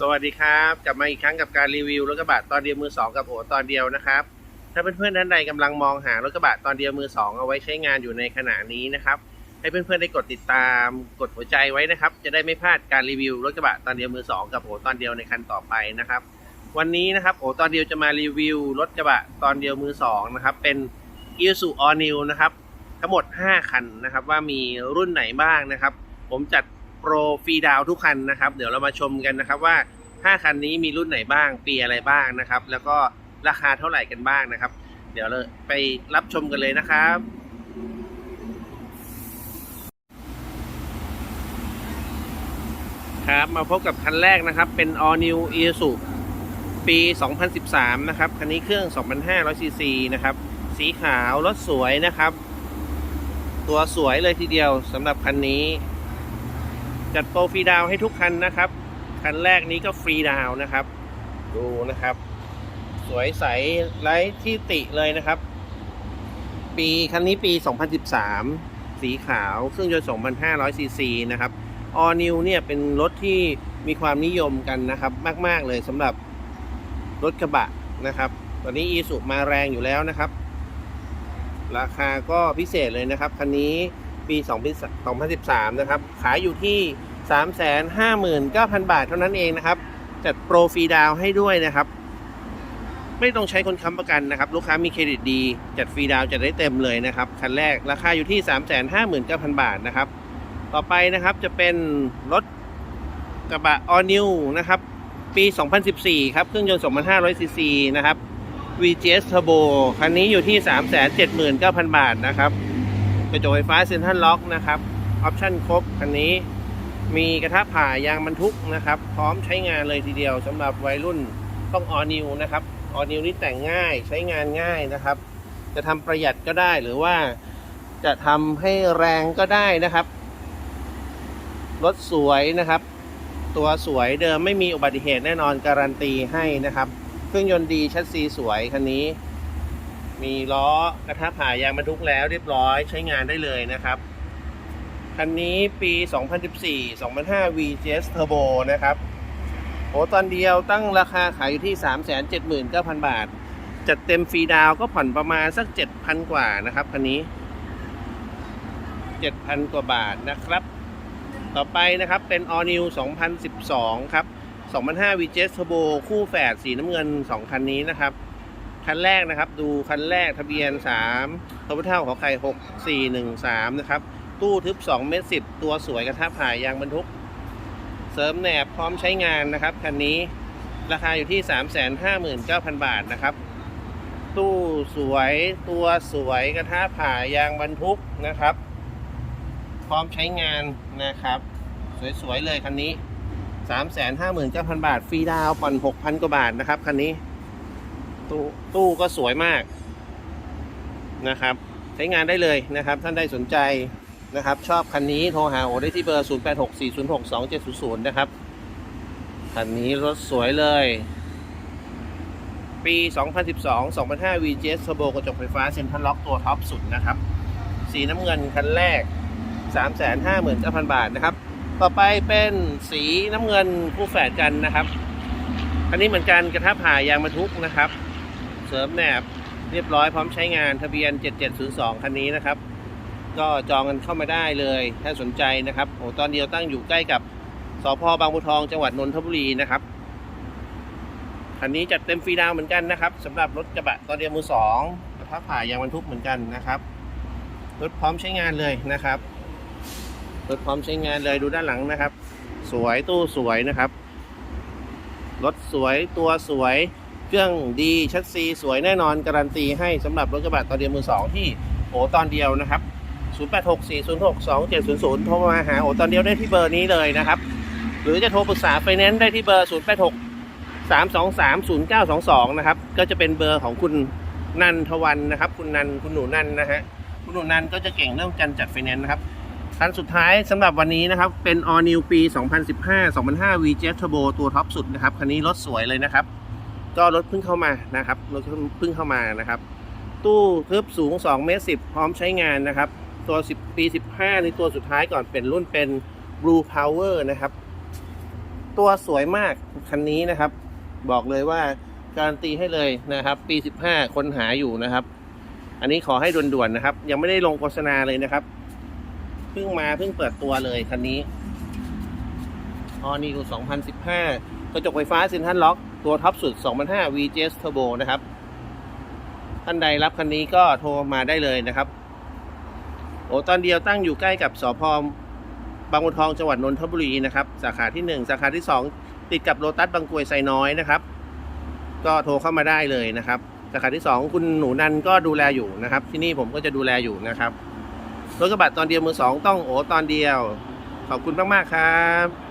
สวัสดีครับ กลับมาอีกครั้งกับการรีวิวรถกระบะตอนเดียวมือสองกับโอตอนเดียวนะครับ ถ้าเพื่อนๆท่านใดกำลังมองหารถกระบะตอนเดียวมือสองเอาไว้ใช้งานอยู่ในขณะนี้นะครับ ให้เพื่อนๆได้กดติดตามกดหัวใจไว้นะครับ จะได้ไม่พลาดการรีวิวรถกระบะตอนเดียวมือสองกับโอตอนเดียวในคันต่อไปนะครับ วันนี้นะครับโอตอนเดียวจะมารีวิวรถกระบะตอนเดียวมือสองนะครับเป็น i s u All New นะครับทั้งหมด 5 คันนะครับว่ามีรุ่นไหนบ้างนะครับ ผมจัด โปรฟรีดาวทุกคันนะครับ เดี๋ยวเรามาชมกันนะครับว่า 5 คันนี้มีรุ่นไหนบ้าง ปีอะไรบ้างนะครับ แล้วก็ราคาเท่าไหร่กันบ้างนะครับ เดี๋ยวเราไปรับชมกันเลยนะครับครับมาพบกับคันแรกนะครับ เป็น All New Isuzu ปี 2013 นะครับ คันนี้เครื่อง 2,500ซีซีนะครับ สีขาว รถสวยนะครับ ตัวสวยเลยทีเดียวสำหรับคันนี้ จัดโปรฟรีดาวให้ทุกคันนะครับ คันแรกนี้ก็ฟรีดาวนะครับ ดูนะครับ สวยใสไร้ที่ติเลยนะครับ ปีคันนี้ปี 2013 สีขาวเครื่องยนต์2,500ซีซีนะครับ All New เนี่ยเป็นรถที่มีความนิยมกันนะครับ มาก ๆ เลยสำหรับรถกระบะนะครับ ตอนนี้อีสุมาแรงอยู่แล้วนะครับ ราคาก็พิเศษเลยนะครับ คันนี้ ปี2013 นะครับ ขายอยู่ที่ 359,000 บาทเท่านั้นเองนะครับ จัดโปรฟรีดาวให้ด้วยนะครับ ไม่ต้องใช้คนค้ำประกันนะครับ ลูกค้ามีเครดิตดี จัดฟรีดาวจัดได้เต็มเลยนะครับ คันแรกราคาอยู่ที่ 359,000 บาทนะครับ ต่อไปนะครับจะเป็นรถกระบะ All New นะครับ ปี 2014 ครับเครื่องยนต์2,500ซีซีนะครับ VGS Turbo คันนี้อยู่ที่ 379,000 บาทนะครับ กระจกไฟฟ้าเซ็นทรัลล็อกนะครับออปชั่นครบคันนี้มีกระทะผ่ายางบรรทุกนะครับ พร้อมใช้งานเลยทีเดียวสำหรับวัยรุ่นต้อง All New นะครับ All New นี่แต่งง่ายใช้งานง่ายนะครับ จะทำประหยัดก็ได้หรือว่าจะทำให้แรงก็ได้นะครับรถสวยนะครับ ตัวสวยเดิมไม่มีอุบัติเหตุแน่นอนการันตีให้นะครับ เครื่องยนต์ดีชัดซีสวยคันนี้ มีล้อกระทะผ่ายางบรรทุกแล้วเรียบร้อยใช้งานได้เลยนะครับ คันนี้ปี 2014 2005 VGS Turbo นะครับโอ้ตอนเดียวตั้งราคาขายอยู่ที่ 379,000 บาท จัดเต็มฟรีดาวก็ผ่อนประมาณสัก 7,000 กว่านะครับคันนี้ 7,000 กว่าบาทนะครับ ต่อไปนะครับเป็น All New 2012 ครับ 2005 VJS Turbo คู่แฝดสีน้ำเงิน 2 คันนี้นะครับ คันแรกนะครับ ดูคันแรกทะเบียน3ทบเท่าของไข่6413 นะครับ ตู้ทึบ 2 เมตร 10 ตัวสวยกระทะผ่ายยางบรรทุก เสริมแหนบพร้อมใช้งานนะครับคันนี้ราคาอยู่ที่ 359,000 บาทนะครับ ตู้สวยตัวสวยกระทะผ่ายางบรรทุกนะครับ พร้อมใช้งานนะครับ สวยๆเลยคันนี้ 359,000 บาท ฟรีดาวน์ผ่อน 6,000 กว่าบาทนะครับคันนี้ ตู้ตู้ก็สวยมากนะครับ ใช้งานได้เลยนะครับ ท่านได้สนใจนะครับ ชอบคันนี้โทรหาโอได้ที่เบอร์ 0864062700 นะครับ คันนี้รถสวยเลย ปี 2012 2005 VGS Turbo กระจกไฟฟ้าเซ็นทรัลล็อกตัวท็อปสุดนะครับ สีน้ำเงินคันแรก 359,000 บาทนะครับ ต่อไปเป็นสีน้ำเงินคู่แฝดกันนะครับอันนี้เหมือนกันกระทะผ่ายางบรรทุกนะครับ ริมแหนบเรียบร้อยพร้อมใช้งานทะเบียน 7702 คันนี้นะครับ ก็จองกันเข้ามาได้เลยถ้าสนใจนะครับโอ้ตอนเดียวตั้งอยู่ใกล้กับสพบางบัวทองจังหวัดนนทบุรีนะครับคันนี้จัดเต็มฟรีดาวเหมือนกันนะครับสำหรับรถกระบะตอนเดียวมือสองกระทะผ่ายางบรรทุกเหมือนกันนะครับรถพร้อมใช้งานเลยนะครับรถพร้อมใช้งานเลยดูด้านหลังนะครับ สวยตู้สวยนะครับรถสวยตัวสวย เครื่องดีชัดซีสวยแน่นอนการันตีให้สำหรับรถกระบะตอนเดียวมือสองที่โอตอนเดียวนะครับ 0864062700 โทรมาหาโอตอนเดียวได้ที่เบอร์นี้เลยนะครับ หรือจะโทรปรึกษาไฟแนนซ์ได้ที่เบอร์ 086 323 0922 นะครับ ก็จะเป็นเบอร์ของคุณนันทวันนะครับ คุณนันคุณหนูนันนะฮะคุณหนูนันก็จะเก่งเรื่องการจัดไฟแนนซ์นะครับคันสุดท้ายสำหรับวันนี้นะครับ เป็น All New ปี 2015 2005 VJet Turbo ตัวท็อปสุดนะครับ คันนี้รถสวยเลยนะครับ ก็รถเพิ่งเข้ามานะครับรถเพิ่งเข้ามานะครับ ตู้ทึบสูง2เมตร10 พร้อมใช้งานนะครับ ตัว 10 ปี 15 ในตัวสุดท้ายก่อนเป็นรุ่นเป็น Blue Power นะครับ ตัวสวยมากคันนี้นะครับ บอกเลยว่าการันตีให้เลยนะครับ ปี 15 คนหาอยู่นะครับ อันนี้ขอให้ด่วนๆนะครับ ยังไม่ได้ลงโฆษณาเลยนะครับเพิ่งมาเพิ่งเปิดตัวเลยคันนี้ ออนิว2015 กระจกไฟฟ้าซ็นทรัลล็อก ตัวท็อปสุด 2005 VGS Turbo นะครับ ท่านใดรับคันนี้ก็โทรมาได้เลยนะครับ โอ้ตอนเดียวตั้งอยู่ใกล้กับสพบางบัวทองจังหวัดนนทบุรีนะครับ สาขาที่ 1 สาขาที่ 2 ติดกับโลตัสบางกรวยไซน้อยนะครับ ก็โทรเข้ามาได้เลยนะครับ สาขาที่ 2 คุณหนูนันก็ดูแลอยู่นะครับ ที่นี่ผมก็จะดูแลอยู่นะครับรถกระบะตอนเดียวมือสองต้องโอ้ตอนเดียว ขอบคุณมาก ๆ ครับ